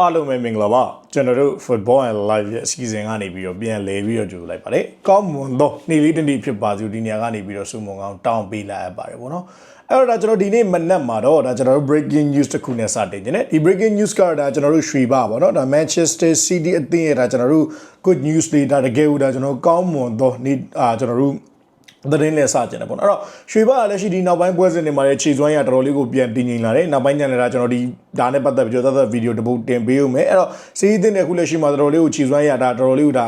အားလုံးပဲမင်္ဂလာပါကျွန်တော်တို့ Football and Live ရဲ့အစီအစဉ်ကနေပြီးတော့ပြန်လဲပြီးတော့ကြိုလိုက်ပါတယ်ကောင်းမွန်သောနေ့လေးတစ်နေ့ဖြစ်ပါစေဒီနေရာကနေပြီးတော့စုမုံကောင်းတောင်းပေးလိုက်ရပါတယ်ဗောနော်အဲ့တော့ဒါကျွန်တော်ဒီနေ့မနက်မှာတော့ဒါကျွန်တော်တို့ breaking news တစ်ခုနဲ့စတင်ခြင်းနဲ့ဒီ breaking news ကတော့ဒါကျွန်တော်တို့ရွှေပါဗောနော်ဒါ Manchester City အသင်းရဲ့ဒါကျွန်တော်တို့ good news လေးဒါတကယ်လို့ဒါကျွန်တော်ကောင်းမွန်သောနေ့အာကျွန်တော်တို့ သတင်းလဲစကြတယ်ပေါ့နော်အဲ့တော့ရွှေဘကလည်းရှိဒီနောက်ပိုင်းပွဲစဉ်တွေမှာလည်းခြေစွမ်းရတော်တော်လေးကိုပြန်တည်ငြိမ်လာတယ်နောက်ပိုင်းညနေတာကျွန်တော်ဒီဒါနဲ့ပတ်သက်ပြီးတော့သတ်သတ်ဗီဒီယိုတစ်ပုဒ်တင်ပေးဦးမယ်အဲ့တော့စီးသင်းတဲ့အခုလက်ရှိမှာတော်တော်လေးကိုခြေစွမ်းရတာတော်တော်လေးကိုဒါ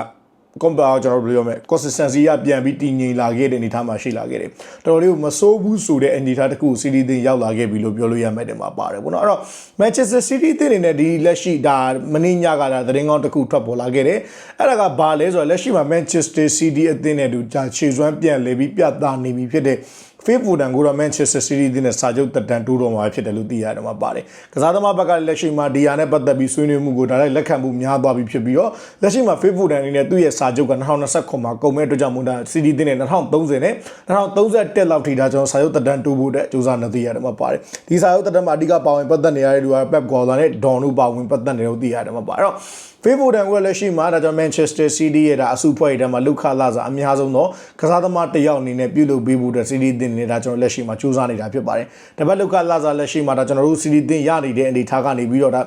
compare ကျွန်တော်တို့ပြောမယ် consistency ကပြန်ပြီးတည်ငြိမ်လာခဲ့တဲ့အနေအထားမှာရှိလာခဲ့တယ်တော်တော်လေးကိုမစိုးဘူးဆိုတဲ့အနေအထားတစ်ခုစီးတီးသင်းရောက်လာခဲ့ပြီလို့ပြောလို့ရမယ်တဲ့မှာပါတယ်ပေါ့နော်အဲ့တော့ Manchester City သင်းနေနဲ့ဒီလက်ရှိဒါမင်းညကဒါသတင်းကောင်းတစ်ခုထွက်ပေါ်လာခဲ့တယ်အဲ့ဒါကဘာလဲဆိုတော့လက်ရှိမှာ Manchester City အသင်းနဲ့တူဒါခြေစွမ်းပြန်လေပြီးပြသနေပြီဖြစ်တဲ့ ဖေးဖူဒန်ကိုတော့ Manchester City တင်းနဲ့စာချုပ်တက်တန်တိုးတော်မှာဖြစ်တယ်လို့သိရတယ်မှာပါတယ်။ကစားသမားဘက်ကလက်ရှိမှာဒီယာနဲ့ပတ်သက်ပြီးဆွေးနွေးမှုကိုဒါလိုက်လက်ခံမှုများသွားပြီဖြစ်ပြီးတော့လက်ရှိမှာဖေးဖူဒန်အနေနဲ့သူ့ရဲ့စာချုပ်က2029မှာကုန်မဲ့အတွက်ကြောင့်မို့ဒါ City တင်းနဲ့2030နဲ့2031လောက်ထိဒါကျွန်တော်စာချုပ်တက်တန်တိုးဖို့အတွက်စူးစမ်းနေသိရတယ်မှာပါတယ်။ဒီစာချုပ်တက်တန်မှာအဓိကပါဝင်ပတ်သက်နေရတဲ့လူက Pep Guardiola နဲ့ Don တို့ပါဝင်ပတ်သက်နေလို့သိရတယ်မှာပါ။အဲ့တော့ ဖေးဖိုဒန်ကလည်းရှိမှာဒါကြောင့် Manchester City ရဲ့ဒါအစုဖွဲ့ထဲမှာလုခလာစာအများဆုံးတော့ကစားသမားတစ်ယောက်အနေနဲ့ပြုလုပ်ပေးဖို့အတွက် City တင်နေတာကျွန်တော်လက်ရှိမှာစူးစမ်းနေတာဖြစ်ပါတယ်။တပတ်လုခလာစာလက်ရှိမှာဒါကျွန်တော်တို့ City တင်ရနေတဲ့အနေထားကနေပြီးတော့ဒါ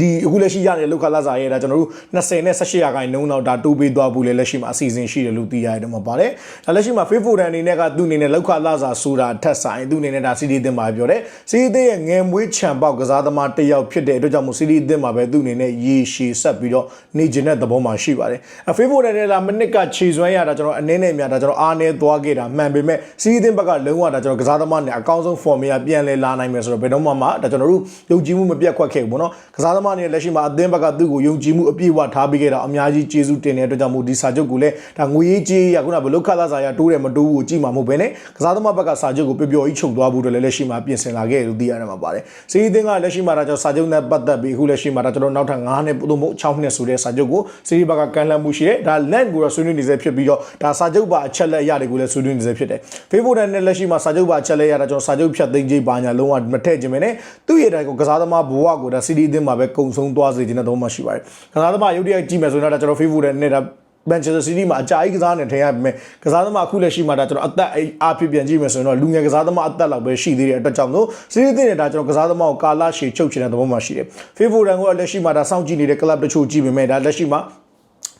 ဒီအခုလက်ရှိရတဲ့လောက်ခလာစာရဲ့ဒါကျွန်တော်တို့20နဲ့18ရာခိုင်နှုန်းတော့ဒါတိုးပေးသွားဖို့လည်းလက်ရှိမှာအစီအစဉ်ရှိတယ်လို့သိရတယ်တော့မှာပါတယ်။ဒါလက်ရှိမှာ Facebook တန်အနေနဲ့ကသူ့အနေနဲ့လောက်ခလာစာဆိုတာထက်ဆိုင်သူ့အနေနဲ့ဒါ CD သင်းပါပြောတယ်။ CD သင်းရဲ့ငယ်မွေးချံပေါက်ကစားသမားတစ်ယောက်ဖြစ်တဲ့အတွက်ကြောင့်မို့ CD သင်းမှာပဲသူ့အနေနဲ့ရေရှည်ဆက်ပြီးတော့နေခြင်းတဲ့သဘောမှာရှိပါတယ်။ Facebook တန်နဲ့လာမနစ်ကခြေစွမ်းရတာကျွန်တော်အနည်းနဲ့များဒါကျွန်တော်အားနည်းသွားခဲ့တာမှန်ပေမဲ့ CD သင်းဘက်ကလုံးဝဒါကျွန်တော်ကစားသမားနဲ့အကောင်းဆုံး formula ပြန်လဲလာနိုင်မယ်ဆိုတော့ဘယ်တော့မှမှဒါကျွန်တော်တို့ယုံကြည်မှုမပြတ်ခွက်ခဲ့ဘူးပေါ့နော်။ကစားသမားနဲ့လက်ရှိမှာအသင်းဘက်ကသူ့ကိုယုံကြည်မှုအပြည့်အဝထားပေးခဲ့တာအများကြီးကျေးဇူးတင်တဲ့အတွက်ကြောင့်မို့ဒီစာချုပ်ကိုလည်းဒါငွေရေးကြေးရခုနကဘလို့ခလာစာရတိုးတယ်မတိုးဘူးကိုကြည့်မှာမဟုတ်ဘဲနဲ့ကစားသမားဘက်ကစာချုပ်ကိုပျော်ပျော်ကြီးချုပ်သွားဖို့အတွက်လည်းလက်ရှိမှာပြင်ဆင်လာခဲ့တယ်လို့သိရတယ်မှာပါတယ်စီးရီးသင်းကလက်ရှိမှာဒါကျွန်တော်စာချုပ်နဲ့ပတ်သက်ပြီးအခုလက်ရှိမှာဒါကျွန်တော်နောက်ထပ်9နှစ်သို့မဟုတ်6နှစ်ဆိုတဲ့စာချုပ်ကိုစီးရီးဘက်ကကန်လှမ်းမှုရှိတယ်ဒါ land ကိုတော့ဆွေးနွေးနေစေဖြစ်ပြီးတော့ဒါစာချုပ်ပါအချက်လက်အရာတွေကိုလည်းဆွေးနွေးနေစေဖြစ်တယ် Facebook နဲ့လက်ရှိမှာစာချုပ်ပါအချက်လက်ရတာကျွန်တော်စာချုပ်ဖြတ်သိမ်းခြင်းပါညာလုံးဝမထည့်ခြင်းပဲနဲ့သူ့ရဲ့တိုင်ကိုကစားသမားဘဝကိုဒါစီးရီးသင်းမှာပဲကုံဆုံးသွားစေခြင်းတဲ့သဘောမှရှိပါတယ်ကစားသမားရုပ်တရက်ကြည့်မယ်ဆိုရင်တော့ကျွန်တော် Facebook နဲ့ဒါ Manchester City မှာအကြာကြီးကစားနေထိုင်ရပေမဲ့ကစားသမားအခုလက်ရှိမှာဒါကျွန်တော်အသက်အားဖြစ်ပြန်ကြည့်မယ်ဆိုရင်တော့လူငယ်ကစားသမားအသက်လောက်ပဲရှိသေးတဲ့အတွက်ကြောင့်လို့ City တင်နေတာကျွန်တော်ကစားသမားကိုကာလရှည်ချုပ်ချင်တဲ့သဘောမှရှိတယ်။ Facebook တန်ကလက်ရှိမှာဒါစောင့်ကြည့်နေတဲ့ club တချို့ကြည့်ပေမဲ့ဒါလက်ရှိမှာ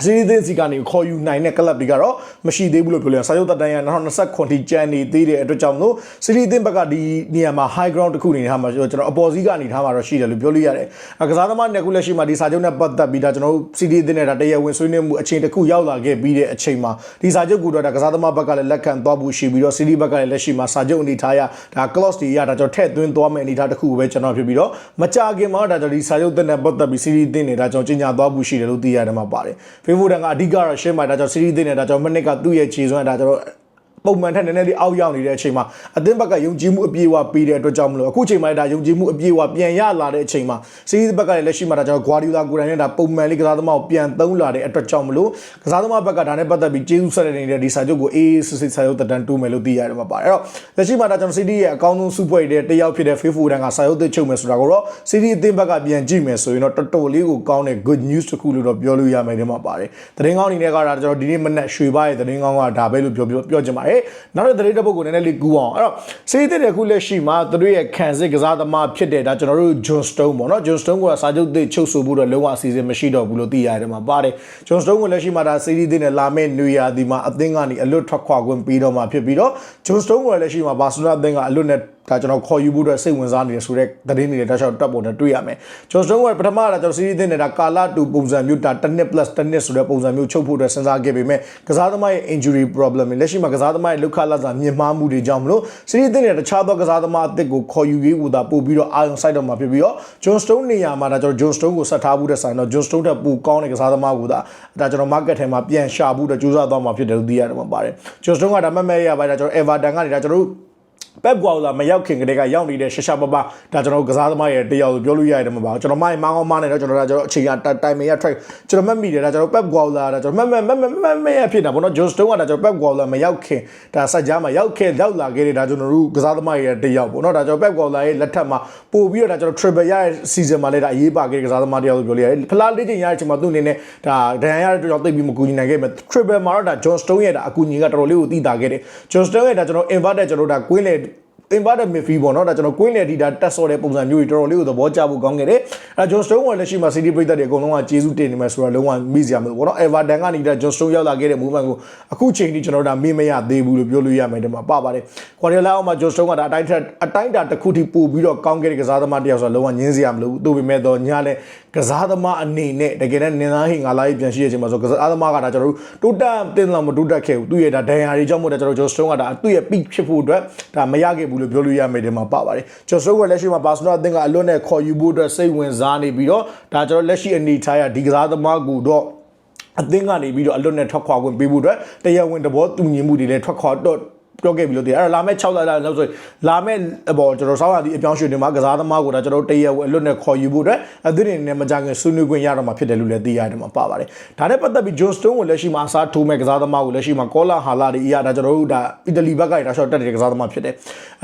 စီးရီးသင်းစီကနေခေါ်ယူနိုင်တဲ့ကလပ်တွေကတော့မရှိသေးဘူးလို့ပြောလို့ရစာချုပ်တက်တန်းရ2029ထိကျန်နေသေးတဲ့အတွက်ကြောင့်မို့စီးရီးသင်းဘက်ကဒီနေရာမှာ high ground တစ်ခုအနေထားမှာကျွန်တော်အပေါ်စီးကနေထားမှာတော့ရှိတယ်လို့ပြောလို့ရတယ်။ကစားသမားနဲ့ခုလက်ရှိမှာဒီစာချုပ်နဲ့ပတ်သက်ပြီးဒါကျွန်တော်တို့စီးရီးသင်းနဲ့ဒါတရားဝင်ဆွေးနွေးမှုအချိန်တစ်ခုရောက်လာခဲ့ပြီးတဲ့အချိန်မှာဒီစာချုပ်ကိုတော့ဒါကစားသမားဘက်ကလည်းလက်ခံသွားဖို့ရှိပြီးတော့စီးရီးဘက်ကလည်းလက်ရှိမှာစာချုပ်အနေထားရဒါ clause တွေရဒါကျွန်တော်ထည့်သွင်းသွားမယ့်အနေထားတစ်ခုကိုပဲကျွန်တော်ဖြစ်ပြီးတော့မကြခင်မှာဒါကျွန်တော်ဒီစာချုပ်နဲ့ပတ်သက်ပြီးစီးရီးသင်းနဲ့ဒါကျွန်တော်ကြီးညာသွားဖို့ရှိတယ်လို့သိရတယ်မှာပါတယ်။ Facebook တန်ကအဓိကကတော့ရှင်းမှာဒါကြောင့် series တင်နေတာကြောင့်မနစ်ကသူ့ရဲ့ခြေစွမ်းဒါကျွန်တော် ပုံမှန်ထက်နည်းနည်းလေးအောက်ရောက်နေတဲ့အချိန်မှာအသင်းဘက်ကယုံကြည်မှုအပြည့်အဝပေးတဲ့အတွက်ကြောင့်မလို့အခုချိန်မှာဒါယုံကြည်မှုအပြည့်အဝပြန်ရလာတဲ့အချိန်မှာစီးရီးဘက်ကလည်းလက်ရှိမှာဒါကျွန်တော်ဂွာဒီယိုလာကိုယ်တိုင်နဲ့ဒါပုံမှန်လေးကစားသမားကိုပြန်သုံးလာတဲ့အတွက်ကြောင့်မလို့ကစားသမားဘက်ကဒါနဲ့ပတ်သက်ပြီးကျေးဇူးဆက်နေတဲ့ဒီစာချုပ်ကိုအေးစစ်စစ်စာချုပ်တက်တန်းတိုးမယ်လို့သိရတယ်မှာပါအဲ့တော့လက်ရှိမှာဒါကျွန်တော်စီးရီးရဲ့အကောင်းဆုံးစုဖွဲ့တဲ့တယောက်ဖြစ်တဲ့ Facebook တန်းကစာချုပ်သစ်ချုပ်မယ်ဆိုတာကိုတော့စီးရီးအသင်းဘက်ကပြန်ကြည့်မယ်ဆိုရင်တော့တော်တော်လေးကိုကောင်းတဲ့ good news တစ်ခုလို့တော့ပြောလို့ရမယ်ဒီမှာပါတယ်သတင်းကောင်းအနေနဲ့ကဒါကျွန်တော်ဒီနေ့မနက်ရွှေပါရဲ့သတင်းကောင်းကဒါပဲလို့ပြောပြောချင်ပါတယ်နောက်တဲ့သတင်းတစ်ပုဒ်ကိုနည်းနည်းလေးကူအောင်အဲ့တော့စီးရီးတဲ့ခုလက်ရှိမှာသူတို့ရဲ့ခံစစ်ကစားသမားဖြစ်တဲ့ဒါကျွန်တော်တို့ John Stone ပေါ့နော် John Stone ကစာချုပ်သစ်ချုပ်ဆိုဖို့တော့လုံးဝအစီအစဉ်မရှိတော့ဘူးလို့သိရတယ်မှာပါတယ် John Stone ကလက်ရှိမှာဒါစီးရီးတဲ့နဲ့လာမယ့်နေရာဒီမှာအသင်းကနေအလွတ်ထွက်ခွာခွင့်ပြီးတော့မှဖြစ်ပြီးတော့ John Stone ကလက်ရှိမှာဘာစီလိုနာအသင်းကအလွတ်နဲ့ဒါကျွန်တော်ခေါ်ယူဖို့အတွက်စိတ်ဝင်စားနေတယ်ဆိုတဲ့သတင်းတွေတောက်လျှောက်တက်ပေါ်နဲ့တွေ့ရမယ်။ကျွန်တော်တို့ကပထမကကျွန်တော်စီးရီးသင်းနဲ့ဒါကာလာတူပုံစံမျိုးဒါတစ်နှစ် plus တစ်နှစ်ဆိုတဲ့ပုံစံမျိုးချုပ်ဖို့အတွက်စဉ်းစားခဲ့ပေမဲ့ကစားသမားရဲ့ injury problem လက်ရှိမှာကစားသမားရဲ့လောက်ခလာစာမြင့်မားမှုတွေကြောင့်မလို့စီးရီးသင်းနဲ့တခြားသောကစားသမားအသစ်ကိုခေါ်ယူရေးကိုသာပို့ပြီးတော့အာယုံဆိုင်တော့မှာဖြစ်ပြီးတော့ John Stone နေရာမှာဒါကျွန်တော် John Stone ကိုဆက်ထားဖို့တဲ့ဆိုင်တော့ John Stone တက်ပိုကောင်းတဲ့ကစားသမားကိုသာဒါကျွန်တော် market ထဲမှာပြန်ရှာဖို့အတွက်ကြိုးစားသွားမှာဖြစ်တယ်လို့သိရတယ်မှာပါတယ် John Stone ကဒါမှတ်မဲ့ရပါဒါကျွန်တော် Everton ကနေဒါကျွန်တော်တို့ ပက်ကွာလာမရောက်ခင်ကတည်းကရောက်နေတဲ့ရှရှာပပဒါကျွန်တော်ကစားသမားရဲ့တရားလို့ပြောလို့ရတယ်မှာပါကျွန်တော်မိုင်းမောင်းအောင်မနဲ့တော့ကျွန်တော်ဒါကျွန်တော်အချိန်ကတိုင်မင်ရ track ကျွန်တော်မှတ်မိတယ်ဒါကျွန်တော်ပက်ကွာလာဒါကျွန်တော်မှတ်မှတ်မှတ်မှတ်မှတ်ရဖြစ်တာပေါ့နော်ဂျွန်စတုန်းကဒါကျွန်တော်ပက်ကွာလာမရောက်ခင်ဒါစက်ကြားမှာရောက်ခဲ့ရောက်လာခဲ့တဲ့ဒါကျွန်တော်တို့ကစားသမားရဲ့တရားပေါ့နော်ဒါကျွန်တော်ပက်ကွာလာရဲ့လက်ထက်မှာပို့ပြီးတော့ဒါကျွန်တော် triple ရတဲ့ season မှာလည်းဒါအရေးပါခဲ့တဲ့ကစားသမားတရားလို့ပြောလို့ရတယ်ဖလားလေးချိန်ရတဲ့အချိန်မှာသူ့အနေနဲ့ဒါဒဏ်ရာရတဲ့ကြောင့်သိပ်ပြီးမကူညီနိုင်ခဲ့မယ် triple မှာတော့ဒါ John Stone ရဲ့ဒါအကူအညီကတော်တော်လေးကိုတည်တာခဲ့တယ် John Stone ရဲ့ဒါကျွန်တော် inverted ကျွန်တော်ဒါ queen လေ inverted midfield ပေါ့နော်ဒါကျွန်တော် queen လေဒီဒါတက်ဆော်တဲ့ပုံစံမျိုးကြီးတော်တော်လေးကိုသဘောကျဖို့ကောင်းခဲ့တယ်အဲ John Stone ကလက်ရှိမှာ City ပြည်သက်တွေအကုန်လုံးကကျေးဇူးတင်နေမယ်ဆိုတော့လုံးဝမိစရာမလိုပေါ့နော် Everton ကနေဒါ John Stone ရောက်လာခဲ့တဲ့ movement ကိုအခုချိန်ထိကျွန်တော်ဒါမေ့မရသေးဘူးလို့ပြောလို့ရမယ်ဒီမှာပပါတယ် Guardiola အောက်မှာ John Stone ကဒါအတိုင်းထက်အတိုင်းတာတစ်ခုထိပို့ပြီးတော့ကောင်းခဲ့တဲ့ကစားသမားတစ်ယောက်ဆိုတော့လုံးဝညင်းစရာမလိုဘူးသို့ပေမဲ့တော့ညလည်းကစားသမားအနေနဲ့တကယ်နဲ့နင်သားဟင်ငါလာရေးပြန်ရှိတဲ့အချိန်မှာဆိုကစားသမားကဒါကျွန်တော်တို့တိုးတက်တင်လာမတိုးတက်ခဲ့ဘူးသူ့ရဲ့ဒါဒဏ်ရာတွေကြောင့်မို့ဒါကျွန်တော် John Stone ကဒါသူ့ရဲ့ peak ဖြစ်ဖို့အတွက်ဒါမရခဲ့ဘူးလို့ပြောလို့ရမယ်ဒီမှာပပါတယ် John Stone ကလက်ရှိမှာ Barcelona အသင်းကအလွတ်နဲ့ခေါ်ယူဖို့အတွက်စိတ်ဝင်စားနေပြီးတော့ဒါကျွန်တော်လက်ရှိအနေထားရဒီကစားသမားကူတော့အသင်းကနေပြီးတော့အလွတ်နဲ့ထွက်ခွာခွင့်ပေးဖို့အတွက်တရားဝင်သဘောတူညီမှုတွေလည်းထွက်ခွာတော့ ပြောခဲ့ပြီလို့တည်အဲ့တော့လာမဲ့6လလောက်ဆိုလာမဲ့ဘောကျွန်တော်စောင်းရသည့်အပြောင်းရွှေ့တွေမှာကစားသမားကိုဒါကျွန်တော်တရက်ဝအလွတ်နဲ့ခေါ်ယူဖို့အတွက်အသင်းတွေနဲ့မကြခင်ဆွေးနွေးခွင့်ရတော့မှာဖြစ်တယ်လို့လည်းသိရတယ်မှာပါပါတယ်ဒါနဲ့ပတ်သက်ပြီး John Stone ကိုလက်ရှိမှာအစားထိုးမဲ့ကစားသမားကိုလက်ရှိမှာကောလာဟာလာတွေအရာဒါကျွန်တော်တို့ဒါအီတလီဘက်ကဒါရှော့တက်တဲ့ကစားသမားဖြစ်တယ်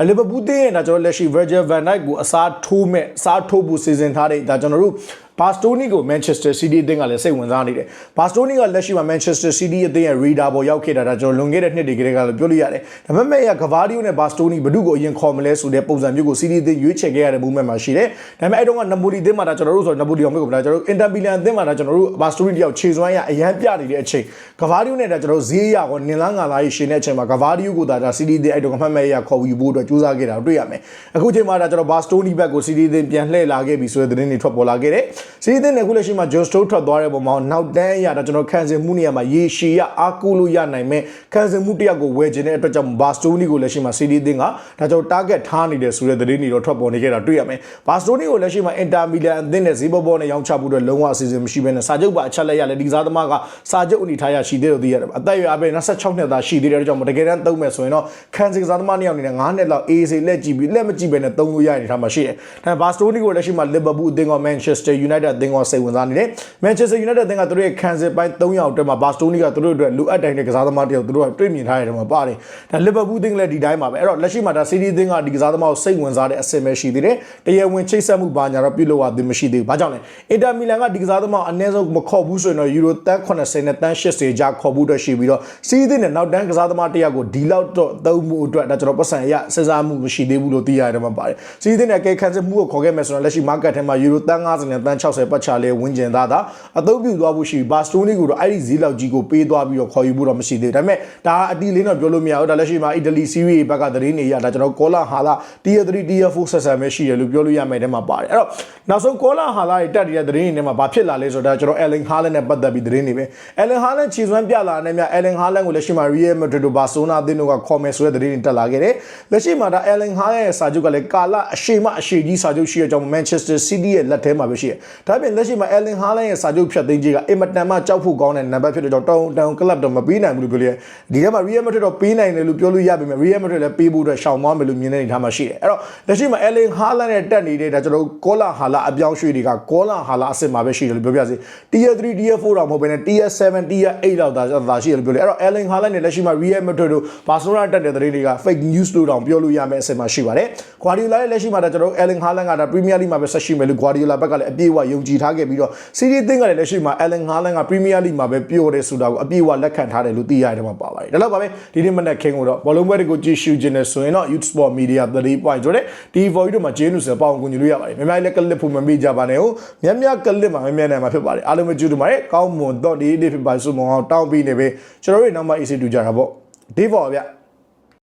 လီဗာပူးတင်းရဲ့ဒါကျွန်တော်လက်ရှိ Virgil van Dijk ကိုအစားထိုးမဲ့အစားထိုးဖို့စီစဉ်ထားတဲ့ဒါကျွန်တော်တို့ ဘာစတိုနီကို Manchester City အသင်းကလည်းစိတ်ဝင်စားနေတယ်။ဘာစတိုနီကလက်ရှိမှာ Manchester City အသင်းရဲ့ radar ပေါ်ရောက်ခဲ့တာဒါကျွန်တော်လွန်ခဲ့တဲ့နှစ်တွေကလေးကလည်းပြောလို့ရတယ်။ဒါပေမဲ့ရကဘာဒီယိုနဲ့ဘာစတိုနီဘယ်သူကိုအရင်ခေါ်မလဲဆိုတဲ့ပုံစံမျိုးကို City အသင်းရွေးချယ်ခဲ့ရတဲ့ movement မှာရှိတယ်။ဒါပေမဲ့အဲ့တုန်းက Napoli အသင်းမှာဒါကျွန်တော်တို့ဆို Napoli အောင်မျိုးကဒါကျွန်တော်တို့ Inter Milan အသင်းမှာဒါကျွန်တော်တို့ဘာစတိုနီတယောက်ခြေစွမ်းရအရန်ပြနေတဲ့အချိန်ကဘာဒီယိုနဲ့ဒါကျွန်တော်တို့ဈေးရကောနင်လားငါလားရေးရှင်တဲ့အချိန်မှာကဘာဒီယိုကိုဒါဒါ City အသင်းအဲ့တုန်းကမှတ်မဲ့ရခေါ်ယူဖို့အတွက်ကြိုးစားခဲ့တာတွေ့ရမယ်။အခုချိန်မှာဒါကျွန်တော်ဘာစတိုနီဘက်ကို City အသင်းပြန်လှည့်လာခဲ့ပြီဆိုတဲ့သတင်းတွေထွက်ပေါ်လာခဲ့တယ်။ City အသင်းနဲ့အခုလက်ရှိမှာ John Stones ထွက်သွားတဲ့ပုံမှာနောက်တန်းအရာဒါကျွန်တော်ခံစင်မှုနေရာမှာရေရှည်ရအားကိုးလို့ရနိုင်မဲ့ခံစင်မှုတစ်ယောက်ကိုဝယ်ခြင်းတဲ့အတွက်ကြောင့်ဘာစတိုနီကိုလက်ရှိမှာ City အသင်းကဒါကျွန်တော် target ထားနေတယ်ဆိုတဲ့သတင်းတွေတော့ထွက်ပေါ်နေခဲ့တာတွေ့ရမယ်။ဘာစတိုနီကိုလက်ရှိမှာ Inter Milan အသင်းနဲ့ဈေးဘောဘောနဲ့ရောင်းချဖို့အတွက်လုံးဝအစီအစဉ်မရှိဘဲနဲ့စာချုပ်ပါအချက်လက်ရလဲဒီကစားသမားကစာချုပ်အနေထားရရှိသေးတယ်သိရတယ်။အသက်အရွယ်အပြင်26နှစ်သားရှိသေးတယ်ကြောင့်တကယ်တမ်းသုံးမယ်ဆိုရင်တော့ခံစင်ကစားသမားနှစ်ယောက်အနေနဲ့9နှစ်လောက် AC လက်ကြည့်ပြီးလက်မကြည့်ဘဲနဲ့သုံးလို့ရနေတဲ့ထားမှာရှိတယ်။ဒါပေမဲ့ဘာစတိုနီကိုလက်ရှိမှာ Liverpool အသင်းက Manchester United အသင်းကစိတ်ဝင်စားနေတယ်။ Manchester United အသင်းကသူတို့ရဲ့ခံစစ်ပိုင်း3ရောက်အတွင်းမှာဘာစတိုနီကသူတို့အတွက်လိုအပ်တိုင်းတဲ့ကစားသမားတယောက်သူတို့ကတွေ့မြင်ထားရတယ်မှာပါတယ်။ဒါ Liverpool အသင်းလည်းဒီတိုင်းပါပဲ။အဲ့တော့လက်ရှိမှာဒါ City အသင်းကဒီကစားသမားကိုစိတ်ဝင်စားတဲ့အဆင့်ပဲရှိသေးတယ်။တရားဝင်ချိတ်ဆက်မှုဘာညာတော့ပြုလုပ်ရသေးမရှိသေးဘူး။ဘာကြောင့်လဲ။ Inter Milan ကဒီကစားသမားအနည်းဆုံးမခေါ်ဘူးဆိုရင်တော့ Euro တန်း80နဲ့တန်း80ကြားခေါ်ဖို့အတွက်ရှိပြီးတော့ City အသင်းနဲ့နောက်တန်းကစားသမားတယောက်ကိုဒီလောက်တော့သုံးမှုအတွက်ဒါကျွန်တော်ပတ်စံရစဉ်းစားမှုမရှိသေးဘူးလို့သိရတယ်မှာပါတယ်။ City အသင်းနဲ့ကဲခံစစ်မှုကိုခေါ်ခဲ့မယ်ဆိုတော့လက်ရှိ market ထဲမှာ Euro တန်း90နဲ့တန်း60ပတ်ချလဲဝင်းကျင်သားတာအသုံးပြုသွားဖို့ရှိပြီးဘာစတိုနီကိုတော့အဲ့ဒီဈေးလောက်ကြီးကိုပေးသွားပြီးတော့ခေါ်ယူဖို့တော့မရှိသေးဘူးဒါပေမဲ့ဒါအတီလင်းတော့ပြောလို့မရဘူးဒါလက်ရှိမှာအီတလီစီးရီးဘက်ကသတင်းတွေရဒါကျွန်တော်ကောလာဟာလာ tier 3 tier 4ဆက်ဆံပဲရှိတယ်လို့ပြောလို့ရမယ်တဲ့မှာပါတယ်အဲ့တော့နောက်ဆုံးကောလာဟာလာတွေတက်နေတဲ့သတင်းတွေထဲမှာဘာဖြစ်လာလဲဆိုတော့ကျွန်တော် Ellen Haaland နဲ့ပတ်သက်ပြီးသတင်းတွေပဲ Ellen Haaland ခြေစွမ်းပြလာတဲ့မြ Ellen Haaland ကိုလက်ရှိမှာ Real Madrid တို့ Barcelona အသင်းတို့ကခေါ်မယ်ဆိုတဲ့သတင်းတွေတက်လာခဲ့တယ်လက်ရှိမှာဒါ Ellen Haaland ရဲ့စာချုပ်ကလည်းကာလအရှိမအရှိကြီးစာချုပ်ရှိတဲ့အကြောင်း Manchester City ရဲ့လက်ထဲမှာပဲရှိတယ်ဒါပေမဲ့လက်ရှိမှာ Ellen Haaland ရဲ့စာချုပ်ဖြတ်သိမ်းခြင်းကအင်မတန်မှကြောက်ဖို့ကောင်းတဲ့နံပါတ်ဖြစ်တဲ့ကြောင့်တောင်းတောင်းကလပ်တော့မပေးနိုင်ဘူးလို့ပြောလို့ရတယ်ဒီထဲမှာ Real Madrid တော့ပေးနိုင်တယ်လို့ပြောလို့ရပေမဲ့ Real Madrid လည်းပေးဖို့အတွက်ရှောင်သွားမယ်လို့မြင်တဲ့အနေအထားမှာရှိတယ်အဲ့တော့လက်ရှိမှာ Ellen Haaland နဲ့တက်နေတဲ့ဒါကျွန်တော်ကောလာဟာလာအပြောင်းရွှေ့တွေကကောလာဟာလာအစ်စ်မှာပဲရှိတယ်လို့ပြောပြစီ Tier 3 Tier 4တော့မဟုတ်ဘဲနဲ့ Tier 7 Tier 8လောက်သာသာရှိတယ်လို့ပြောလို့အဲ့တော့ Ellen Haaland နဲ့လက်ရှိမှာ Real Madrid တို့ Barcelona တက်တဲ့သတင်းတွေက fake news လို့တောင်ပြောလို့ရမယ်အစ်စ်မှာရှိပါတယ် Guardiola ရဲ့လက်ရှိမှာဒါကျွန်တော် Ellen Haaland ကဒါ Premier League မှာပဲဆက်ရှိမယ်လို့ Guardiola ဘက်ကလည်းအပြည့်အဝယုံကြည်ထားခဲ့ပြီးတော့ Serie A သင်းကလည်းလက်ရှိမှာ Ellen Haaland က Premier League မှာပဲပြောတယ်ဆိုတာကိုအပြည့်အဝလက်ခံထားတယ်လို့သိရတယ်မှာပါပါတယ်ဒါတော့ပါပဲဒီနေ့မနေ့ခင်းကိုတော့ဘောလုံးပွဲတွေကိုကြည့်ရှုခြင်းနဲ့ဆိုရင်တော့ Youth Sport Media 3 point ဆိုတဲ့ဒီဗော်ကြီးတို့မှာဂျင်းနူဆယ်ပေါအောင်ကူညီလို့ရပါတယ်မြန်မာလည်းကလစ်ဖို့မမေ့ကြပါနဲ့ဟုတ်မြတ်မြတ်ကလစ်မှာမြတ်မြတ်နိုင်မှာဖြစ်ပါတယ်အားလုံးပဲကြည့်လို့ပါတယ်ကောင်းမွန်တော့ဒီနေ့ဖြစ်ပါစုမအောင်တောင်းပြီးနေပဲကျွန်တော်တို့နောက်မှ AC တူကြတာပေါ့ဒီဗော်ဗျ